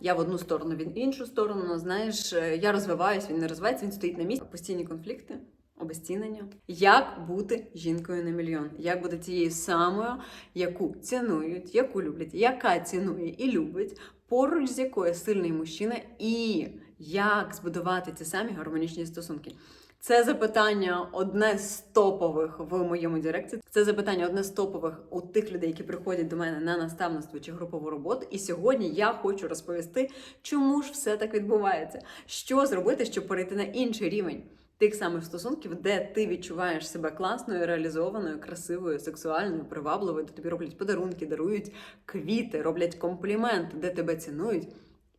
Я в одну сторону, він в іншу сторону. Знаєш, е, я розвиваюсь, він не розвивається, він стоїть на місці. Постійні конфлікти. Обезцінення. Як бути жінкою на мільйон? Як бути тією самою, яку цінують, яку люблять, яка цінує і любить, поруч з якою сильний мужчина, і як збудувати ті самі гармонічні стосунки? Це запитання одне з топових в моєму директі. Це запитання одне з топових у тих людей, які приходять до мене на наставництво чи групову роботу. І сьогодні я хочу розповісти, чому ж все так відбувається, що зробити, щоб перейти на інший рівень. Тих самих стосунків, де ти відчуваєш себе класною, реалізованою, красивою, сексуальною, привабливою, де тобі роблять подарунки, дарують квіти, роблять компліменти, де тебе цінують.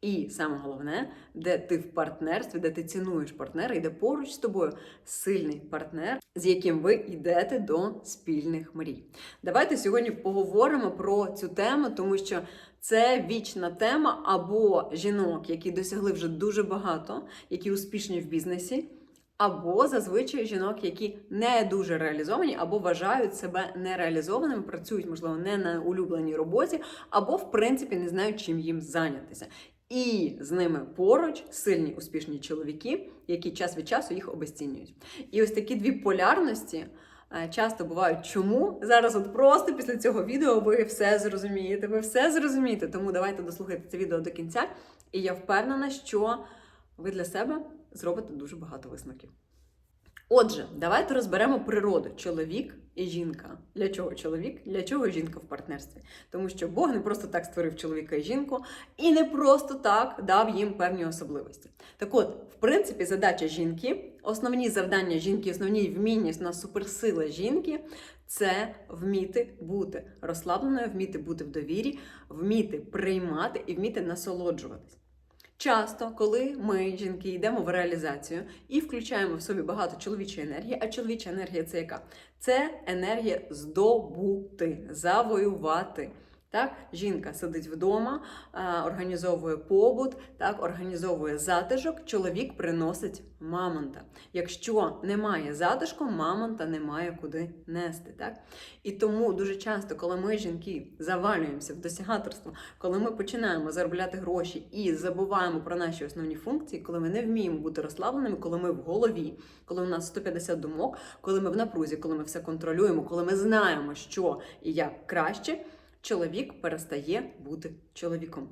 І саме головне, де ти в партнерстві, де ти цінуєш партнера, і де поруч з тобою сильний партнер, з яким ви йдете до спільних мрій. Давайте сьогодні поговоримо про цю тему, тому що це вічна тема або жінок, які досягли вже дуже багато, які успішні в бізнесі. Або зазвичай жінок, які не дуже реалізовані, або вважають себе нереалізованими, працюють, можливо, не на улюбленій роботі, або, в принципі, не знають, чим їм зайнятися. І з ними поруч сильні успішні чоловіки, які час від часу їх обесцінюють. І ось такі дві полярності е, часто бувають. Чому зараз, от просто після цього відео, ви все зрозумієте, ви все зрозумієте. Тому давайте дослухайте це відео до кінця. І я впевнена, що ви для себе зробите дуже багато висновків. Отже, давайте розберемо природу чоловік і жінка. Для чого чоловік? Для чого жінка в партнерстві? Тому що Бог не просто так створив чоловіка і жінку, і не просто так дав їм певні особливості. Так от, в принципі, задача жінки, основні завдання жінки, основні вміння на суперсила жінки це вміти бути розслабленою, вміти бути в довірі, вміти приймати і вміти насолоджуватись. Часто, коли ми, жінки, йдемо в реалізацію і включаємо в собі багато чоловічої енергії, а чоловіча енергія це яка? Це енергія здобути, завоювати. Так, жінка сидить вдома, організовує побут, так, організовує затишок, чоловік приносить мамонта. Якщо немає затишку, мамонта немає куди нести. Так? І тому дуже часто, коли ми, жінки, завалюємося в досягаторство, коли ми починаємо заробляти гроші і забуваємо про наші основні функції, коли ми не вміємо бути розслабленими, коли ми в голові, коли у нас 150 думок, коли ми в напрузі, коли ми все контролюємо, коли ми знаємо, що і як краще чоловік перестає бути чоловіком.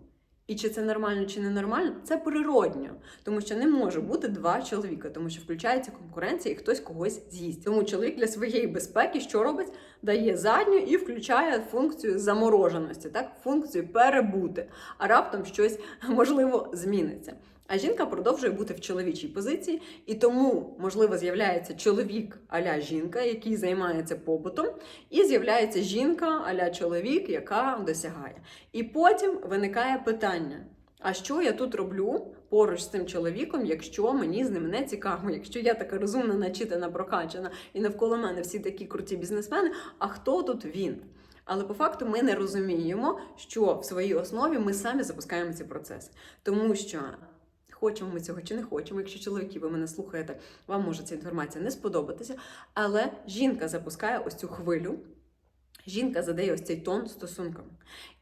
І чи це нормально, чи не нормально, це природньо, тому що не може бути два чоловіка, тому що включається конкуренція і хтось когось з'їсть. Тому чоловік для своєї безпеки що робить? Дає задню і включає функцію замороженості, так функцію перебути, а раптом щось можливо зміниться. А жінка продовжує бути в чоловічій позиції, і тому, можливо, з'являється чоловік аля жінка, який займається побутом, і з'являється жінка аля чоловік, яка досягає. І потім виникає питання: а що я тут роблю поруч з цим чоловіком, якщо мені з ним не цікаво, якщо я така розумна, начитана, прокачана, і навколо мене всі такі круті бізнесмени, а хто тут він? Але по факту ми не розуміємо, що в своїй основі ми самі запускаємо ці процеси, тому що. Хочемо ми цього чи не хочемо. Якщо чоловіки, ви мене слухаєте, вам може ця інформація не сподобатися. Але жінка запускає ось цю хвилю, жінка задає ось цей тон стосункам.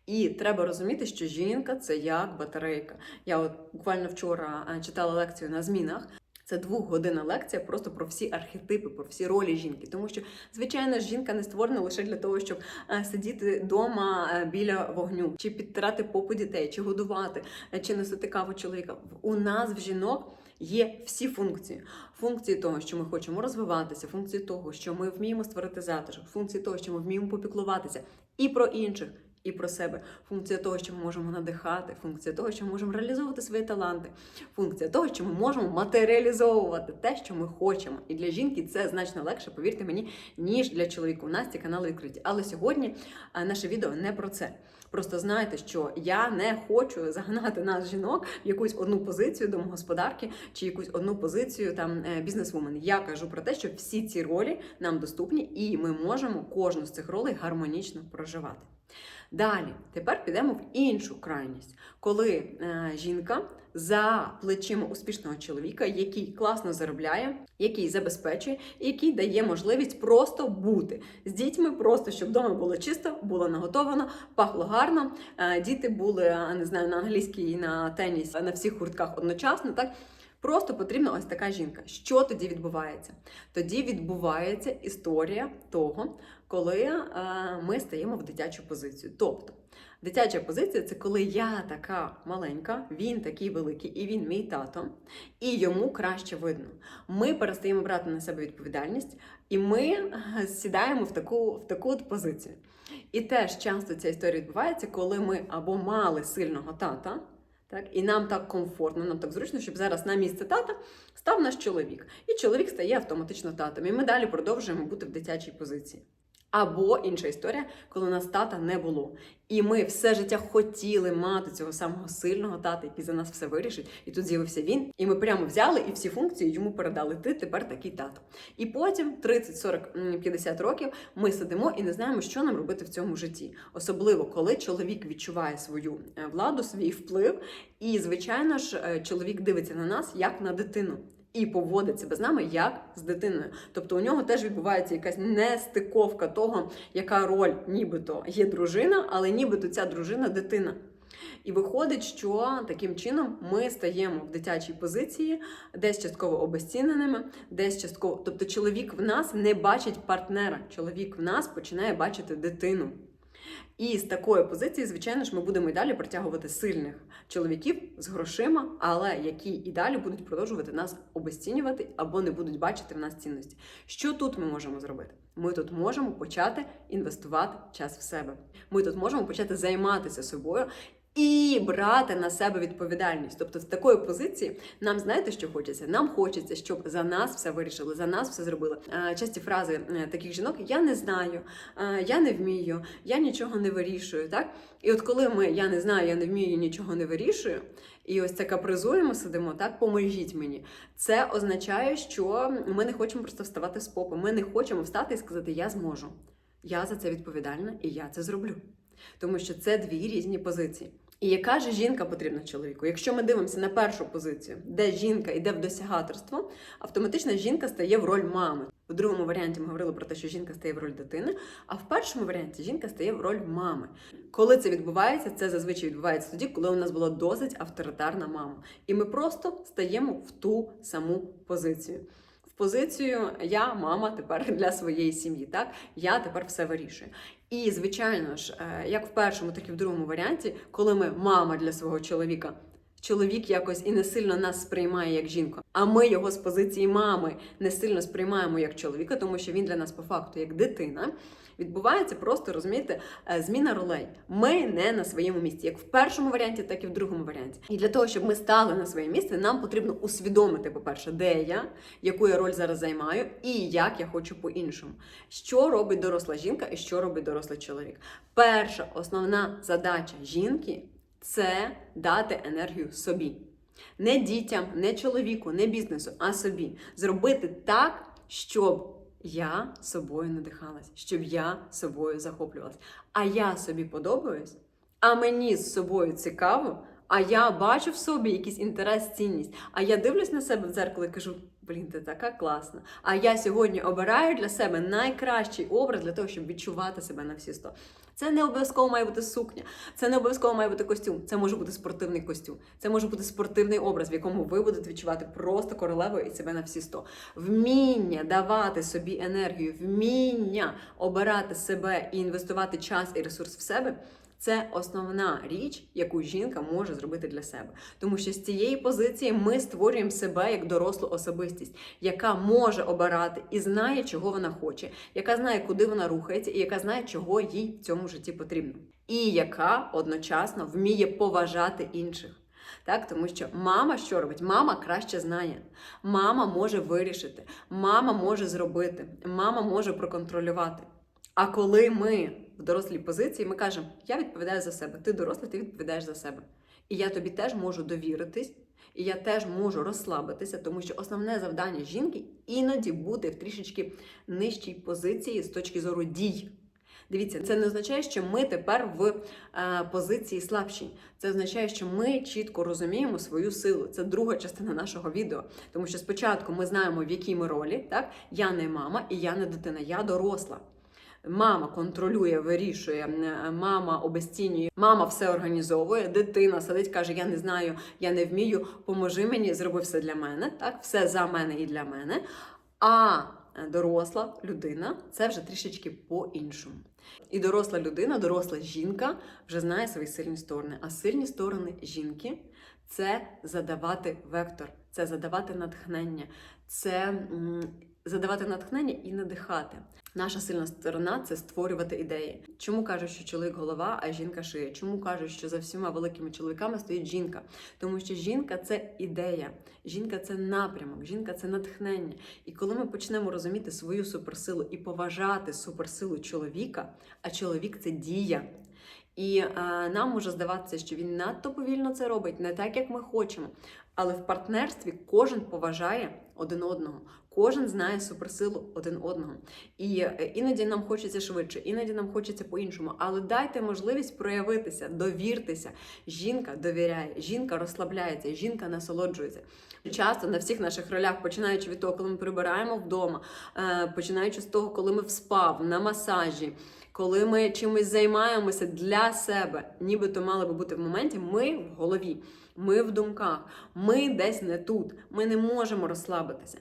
І треба розуміти, що жінка це як батарейка. Я от буквально вчора читала лекцію на змінах. Це двохгодинна лекція просто про всі архетипи, про всі ролі жінки. Тому що, звичайно, жінка не створена лише для того, щоб е, сидіти вдома біля вогню, чи підтирати попу дітей, чи годувати, е, чи носити каву чоловіка. У нас в жінок. Є всі функції. Функції того, що ми хочемо розвиватися, функції того, що ми вміємо створити затишок, функції того, що ми вміємо попіклуватися і про інших, і про себе. Функція того, що ми можемо надихати, функція того, що ми можемо реалізовувати свої таланти, функція того, що ми можемо матеріалізовувати те, що ми хочемо. І для жінки це значно легше, повірте мені, ніж для чоловіка. У нас ці канали відкриті. Але сьогодні наше відео не про це. Просто знайте, що я не хочу загнати нас жінок в якусь одну позицію домогосподарки чи якусь одну позицію там е, бізнесвумен. Я кажу про те, що всі ці ролі нам доступні, і ми можемо кожну з цих ролей гармонічно проживати. Далі, тепер підемо в іншу крайність, коли е, жінка за плечима успішного чоловіка, який класно заробляє, який забезпечує, який дає можливість просто бути з дітьми, просто щоб вдома було чисто, було наготовано, пахло гарно. е, Діти були е, не знаю на англійській, на теніс, на всіх гуртках одночасно. Так просто потрібна ось така жінка. Що тоді відбувається? Тоді відбувається історія того, коли е, ми стаємо в дитячу позицію. Тобто, дитяча позиція це коли я така маленька, він такий великий, і він мій тато, і йому краще видно. Ми перестаємо брати на себе відповідальність, і ми е, сідаємо в таку, в таку от позицію. І теж часто ця історія відбувається, коли ми або мали сильного тата. Так, і нам так комфортно, нам так зручно, щоб зараз на місце тата став наш чоловік. І чоловік стає автоматично татом. І ми далі продовжуємо бути в дитячій позиції. Або інша історія, коли у нас тата не було. І ми все життя хотіли мати цього самого сильного тата, який за нас все вирішить. І тут з'явився він. І ми прямо взяли і всі функції йому передали. Ти тепер такий тато. І потім, 30, 40, м, 50 років, ми сидимо і не знаємо, що нам робити в цьому житті. Особливо, коли чоловік відчуває свою е, владу, свій вплив. І, звичайно ж, е, чоловік дивиться на нас як на дитину. І поводить себе з нами як з дитиною. Тобто у нього теж відбувається якась нестиковка того, яка роль нібито є дружина, але нібито ця дружина дитина. І виходить, що таким чином ми стаємо в дитячій позиції, десь частково обезціненими, десь частково. Тобто, чоловік в нас не бачить партнера, чоловік в нас починає бачити дитину. І з такої позиції, звичайно ж, ми будемо і далі притягувати сильних чоловіків з грошима, але які і далі будуть продовжувати нас обезцінювати або не будуть бачити в нас цінності. Що тут ми можемо зробити? Ми тут можемо почати інвестувати час в себе. Ми тут можемо почати займатися собою. І брати на себе відповідальність. Тобто, з такої позиції нам знаєте, що хочеться? Нам хочеться, щоб за нас все вирішили, за нас все зробили. Е, Часті фрази е, таких жінок: я не знаю, е, я не вмію, я нічого не вирішую. Так? І от коли ми я не знаю, я не вмію, нічого не вирішую, і ось це капризуємо, сидимо, так поможіть мені. Це означає, що ми не хочемо просто вставати з попи. Ми не хочемо встати і сказати Я зможу. Я за це відповідальна і я це зроблю. Тому що це дві різні позиції. І яка ж жінка потрібна чоловіку? Якщо ми дивимося на першу позицію, де жінка йде в досягаторство, автоматично жінка стає в роль мами. В другому варіанті ми говорили про те, що жінка стає в роль дитини, а в першому варіанті жінка стає в роль мами. Коли це відбувається, це зазвичай відбувається тоді, коли у нас була досить авторитарна мама. І ми просто стаємо в ту саму позицію. В позицію я мама тепер для своєї сім'ї. Так я тепер все вирішую. І звичайно ж, е, як в першому, так і в другому варіанті, коли ми мама для свого чоловіка. Чоловік якось і не сильно нас сприймає як жінку, а ми його з позиції мами не сильно сприймаємо як чоловіка, тому що він для нас по факту як дитина. Відбувається просто розумієте, е, зміна ролей. Ми не на своєму місці, як в першому варіанті, так і в другому варіанті. І для того, щоб ми стали на своє місце, нам потрібно усвідомити, по-перше, де я, яку я роль зараз займаю, і як я хочу по-іншому. Що робить доросла жінка і що робить дорослий чоловік. Перша основна задача жінки це дати енергію собі. Не дітям, не чоловіку, не бізнесу, а собі. Зробити так, щоб я собою надихалась, щоб я собою захоплювалась. А я собі подобаюсь, а мені з собою цікаво, а я бачу в собі якийсь інтерес, цінність. А я дивлюсь на себе в дзеркало і кажу: блін, ти така класна. А я сьогодні обираю для себе найкращий образ для того, щоб відчувати себе на всі сто. Це не обов'язково має бути сукня, це не обов'язково має бути костюм. Це може бути спортивний костюм. Це може бути спортивний образ, в якому ви будете відчувати просто королевою і себе на всі сто. Вміння давати собі енергію, вміння обирати себе і інвестувати час і ресурс в себе. Це основна річ, яку жінка може зробити для себе, тому що з цієї позиції ми створюємо себе як дорослу особистість, яка може обирати і знає, чого вона хоче, яка знає, куди вона рухається, і яка знає, чого їй в цьому житті потрібно, і яка одночасно вміє поважати інших. Так, тому що мама що робить? Мама краще знає. Мама може вирішити, мама може зробити, мама може проконтролювати. А коли ми в дорослій позиції, ми кажемо, я відповідаю за себе, ти дорослий, ти відповідаєш за себе. І я тобі теж можу довіритись, і я теж можу розслабитися, тому що основне завдання жінки іноді бути в трішечки нижчій позиції з точки зору дій. Дивіться, це не означає, що ми тепер в е, позиції слабшій. Це означає, що ми чітко розуміємо свою силу. Це друга частина нашого відео. Тому що спочатку ми знаємо, в якій ми ролі. Так, я не мама і я не дитина, я доросла. Мама контролює, вирішує, е, мама обесцінює, мама все організовує. Дитина сидить, каже: Я не знаю, я не вмію, поможи мені, зроби все для мене. Так, все за мене і для мене. А е, доросла людина це вже трішечки по-іншому. І доросла людина, доросла жінка вже знає свої сильні сторони. А сильні сторони жінки це задавати вектор, це задавати натхнення, це задавати натхнення і надихати. Наша сильна сторона це створювати ідеї. Чому кажуть, що чоловік голова, а жінка шия? Чому кажуть, що за всіма великими чоловіками стоїть жінка? Тому що жінка це ідея, жінка це напрямок, жінка це натхнення. І коли ми почнемо розуміти свою суперсилу і поважати суперсилу чоловіка, а чоловік це дія. І е, нам може здаватися, що він надто повільно це робить, не так, як ми хочемо. Але в партнерстві кожен поважає один одного, кожен знає суперсилу один одного. І е, іноді нам хочеться швидше, іноді нам хочеться по-іншому. Але дайте можливість проявитися, довіртеся. Жінка довіряє, жінка розслабляється, жінка насолоджується. Часто на всіх наших ролях, починаючи від того, коли ми прибираємо вдома, е, починаючи з того, коли ми в спав, на масажі. Коли ми чимось займаємося для себе, нібито мали би бути в моменті, ми в голові, ми в думках, ми десь не тут, ми не можемо розслабитися.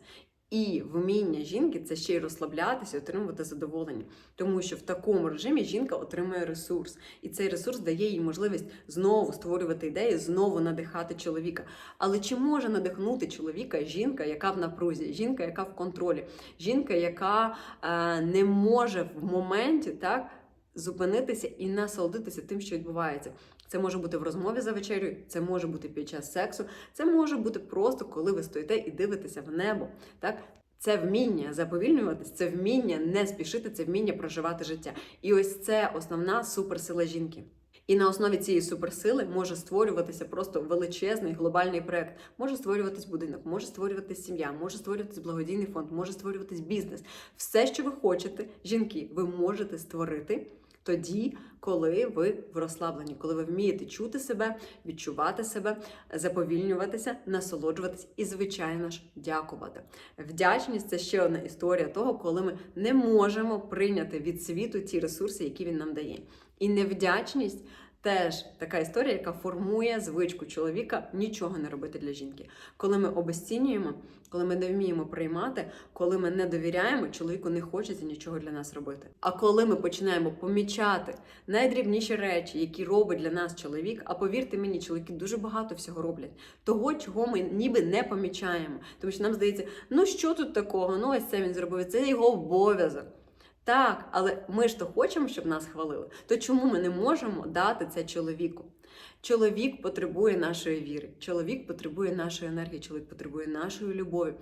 І вміння жінки це ще й розслаблятися, отримувати задоволення, тому що в такому режимі жінка отримує ресурс, і цей ресурс дає їй можливість знову створювати ідеї, знову надихати чоловіка. Але чи може надихнути чоловіка жінка, яка в напрузі, жінка, яка в контролі, жінка, яка е, не може в моменті так зупинитися і насолодитися тим, що відбувається? Це може бути в розмові за вечерю, це може бути під час сексу, це може бути просто коли ви стоїте і дивитеся в небо. Так? Це вміння заповільнюватись, це вміння не спішити, це вміння проживати життя. І ось це основна суперсила жінки. І на основі цієї суперсили може створюватися просто величезний глобальний проект. Може створюватись будинок, може створюватись сім'я, може створюватись благодійний фонд, може створюватись бізнес. Все, що ви хочете, жінки, ви можете створити тоді, коли ви в розслабленні, коли ви вмієте чути себе, відчувати себе, заповільнюватися, насолоджуватись і, звичайно ж, дякувати. Вдячність це ще одна історія того, коли ми не можемо прийняти від світу ті ресурси, які він нам дає. І невдячність. Теж така історія, яка формує звичку чоловіка нічого не робити для жінки. Коли ми обесцінюємо, коли ми не вміємо приймати, коли ми не довіряємо, чоловіку не хочеться нічого для нас робити. А коли ми починаємо помічати найдрібніші речі, які робить для нас чоловік, а повірте мені, чоловіки дуже багато всього роблять, того, чого ми ніби не помічаємо. Тому що нам здається, ну що тут такого? Ну ось це він зробив, це його обов'язок. Так, але ми ж то хочемо, щоб нас хвалили. То чому ми не можемо дати це чоловіку? Чоловік потребує нашої віри, чоловік потребує нашої енергії, чоловік потребує нашої любові.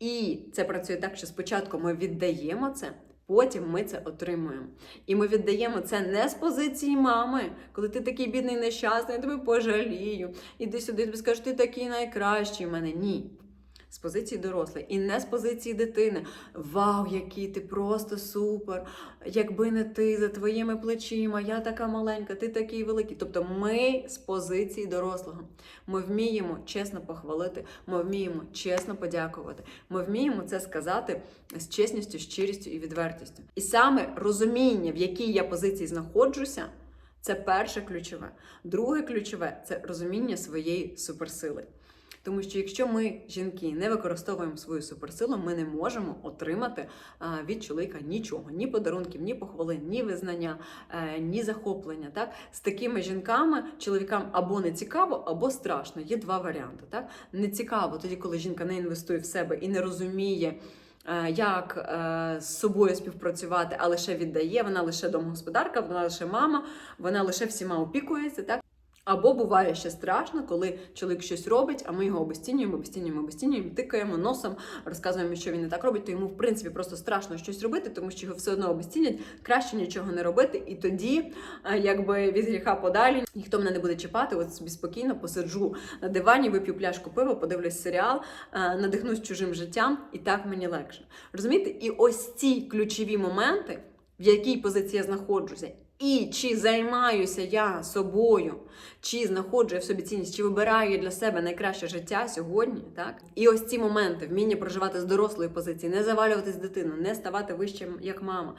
І це працює так, що спочатку ми віддаємо це, потім ми це отримуємо. І ми віддаємо це не з позиції мами, коли ти такий бідний нещасний, я тебе пожалію. Іди сюди, тобі скажу, ти такий найкращий в мене. Ні з позиції дорослої і не з позиції дитини. Вау, який ти просто супер! Якби не ти за твоїми плечима, я така маленька, ти такий великий. Тобто ми з позиції дорослого. Ми вміємо чесно похвалити, ми вміємо чесно подякувати. Ми вміємо це сказати з чесністю, щирістю і відвертістю. І саме розуміння, в якій я позиції знаходжуся. Це перше ключове. Друге ключове це розуміння своєї суперсили. Тому що якщо ми, жінки, не використовуємо свою суперсилу, ми не можемо отримати від чоловіка нічого, ні подарунків, ні похвалин, ні визнання, е, ні захоплення. Так з такими жінками чоловікам або не цікаво, або страшно. Є два варіанти. Так не цікаво, тоді коли жінка не інвестує в себе і не розуміє. е, Як е, з собою співпрацювати, а лише віддає, вона лише домогосподарка, вона лише мама, вона лише всіма опікується, так або буває ще страшно, коли чоловік щось робить, а ми його обесцінюємо, обесцінюємо, обесцінюємо, тикаємо носом, розказуємо, що він не так робить, то йому в принципі просто страшно щось робити, тому що його все одно обесцінять, краще нічого не робити. І тоді, е, якби від гріха подалі, ніхто мене не буде чіпати, от собі спокійно посиджу на дивані, вип'ю пляшку пива, подивлюсь серіал, е, надихнусь чужим життям, і так мені легше. Розумієте? І ось ці ключові моменти. в якій позиції я знаходжуся, і чи займаюся я собою, чи знаходжу я в собі цінність, чи вибираю для себе найкраще життя сьогодні, так? І ось ці моменти, вміння проживати з дорослої позиції, не завалюватись дитину, не ставати вищим як мама,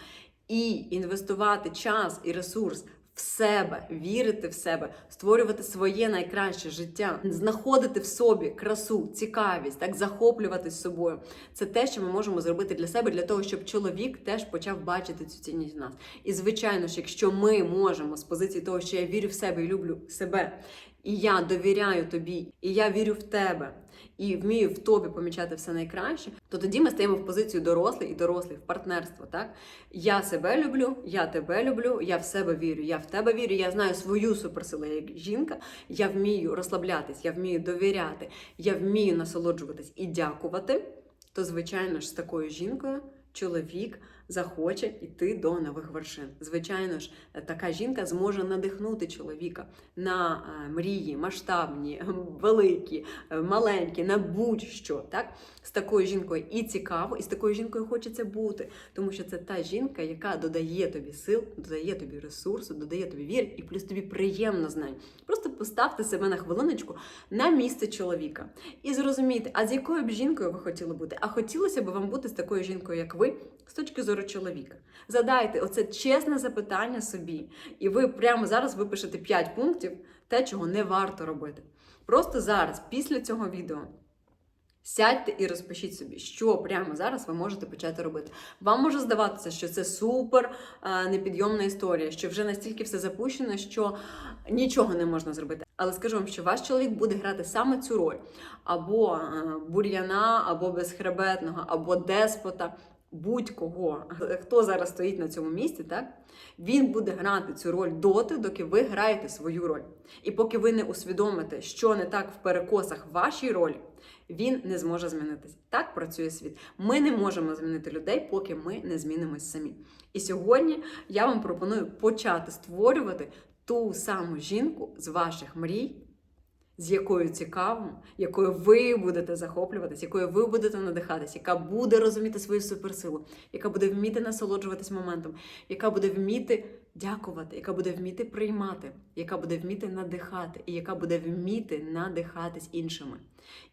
і інвестувати час і ресурс в себе, вірити в себе, створювати своє найкраще життя, знаходити в собі красу, цікавість, так захоплюватись собою. Це те, що ми можемо зробити для себе, для того, щоб чоловік теж почав бачити цю цінність в нас. І звичайно ж, якщо ми можемо з позиції того, що я вірю в себе і люблю себе, і я довіряю тобі, і я вірю в тебе. І вмію в тобі помічати все найкраще, то тоді ми стаємо в позицію дорослий і дорослий в партнерство. Так я себе люблю, я тебе люблю, я в себе вірю, я в тебе вірю. Я знаю свою суперсилу як жінка. Я вмію розслаблятись, я вмію довіряти, я вмію насолоджуватись і дякувати. То, звичайно ж, з такою жінкою чоловік захоче йти до нових вершин. Звичайно ж, така жінка зможе надихнути чоловіка на е, мрії, масштабні, великі, е, маленькі, на будь-що. Так? З такою жінкою і цікаво, і з такою жінкою хочеться бути, тому що це та жінка, яка додає тобі сил, додає тобі ресурсу, додає тобі вір, і плюс тобі приємно з нею. Просто поставте себе на хвилиночку на місце чоловіка і зрозумійте, а з якою б жінкою ви хотіли бути? А хотілося б вам бути з такою жінкою, як ви, з точки зору чоловіка. Задайте оце чесне запитання собі, і ви прямо зараз випишете 5 пунктів, те, чого не варто робити. Просто зараз, після цього відео. Сядьте і розпишіть собі, що прямо зараз ви можете почати робити. Вам може здаватися, що це супер е, непідйомна історія, що вже настільки все запущено, що нічого не можна зробити. Але скажу вам, що ваш чоловік буде грати саме цю роль або е, бур'яна, або безхребетного, або деспота, будь-кого, хто зараз стоїть на цьому місці, так він буде грати цю роль доти, доки ви граєте свою роль. І поки ви не усвідомите, що не так в перекосах вашій ролі, він не зможе змінитися. Так працює світ. Ми не можемо змінити людей, поки ми не змінимось самі. І сьогодні я вам пропоную почати створювати ту саму жінку з ваших мрій. З якою цікаво, якою ви будете захоплюватись, якою ви будете надихатись, яка буде розуміти свою суперсилу, яка буде вміти насолоджуватись моментом, яка буде вміти дякувати, яка буде вміти приймати, яка буде вміти надихати, і яка буде вміти надихатись іншими.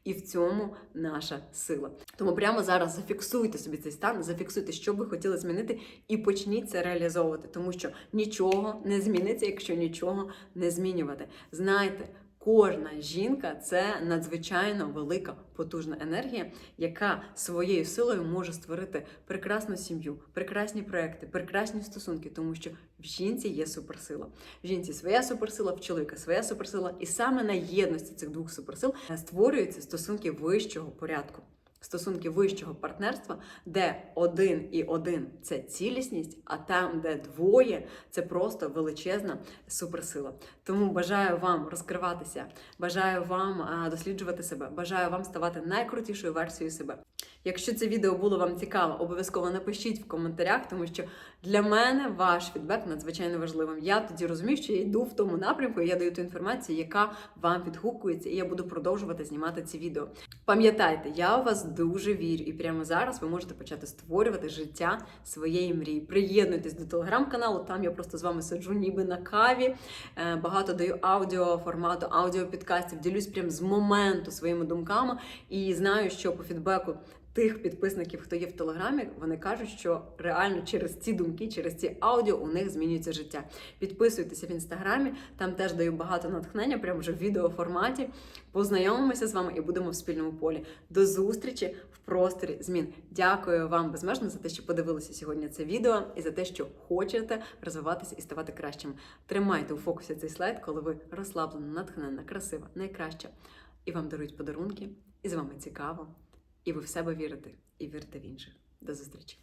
І в цьому наша сила. Тому прямо зараз зафіксуйте собі цей стан, зафіксуйте, що ви хотіли змінити, і почніть це реалізовувати, тому що нічого не зміниться, якщо нічого не змінювати. Знайте. Кожна жінка це надзвичайно велика потужна енергія, яка своєю силою може створити прекрасну сім'ю, прекрасні проекти, прекрасні стосунки, тому що в жінці є суперсила. В жінці своя суперсила, в чоловіка своя суперсила, і саме на єдності цих двох суперсил створюються стосунки вищого порядку. Стосунки вищого партнерства, де один і один це цілісність, а там, де двоє, це просто величезна суперсила. Тому бажаю вам розкриватися, бажаю вам досліджувати себе, бажаю вам ставати найкрутішою версією себе. Якщо це відео було вам цікаво, обов'язково напишіть в коментарях, тому що для мене ваш фідбек надзвичайно важливим. Я тоді розумію, що я йду в тому напрямку, і я даю ту інформацію, яка вам відгукується, і я буду продовжувати знімати ці відео. Пам'ятайте, я у вас дуже вірю, і прямо зараз ви можете почати створювати життя своєї мрії. Приєднуйтесь до телеграм-каналу, там я просто з вами сиджу, ніби на каві. Е, Багато даю аудіо формату, аудіопідкастів, ділюсь прямо з моменту своїми думками і знаю, що по фідбеку. Тих підписників, хто є в телеграмі, вони кажуть, що реально через ці думки, через ці аудіо у них змінюється життя. Підписуйтеся в інстаграмі, там теж даю багато натхнення, прямо вже в відеоформаті. Познайомимося з вами і будемо в спільному полі. До зустрічі в просторі змін. Дякую вам безмежно за те, що подивилися сьогодні це відео і за те, що хочете розвиватися і ставати кращим. Тримайте у фокусі цей слайд, коли ви розслаблена, натхненна, красива, найкраща. І вам дарують подарунки, і з вами цікаво. І ви в себе вірите, і вірите в інших. До зустрічі!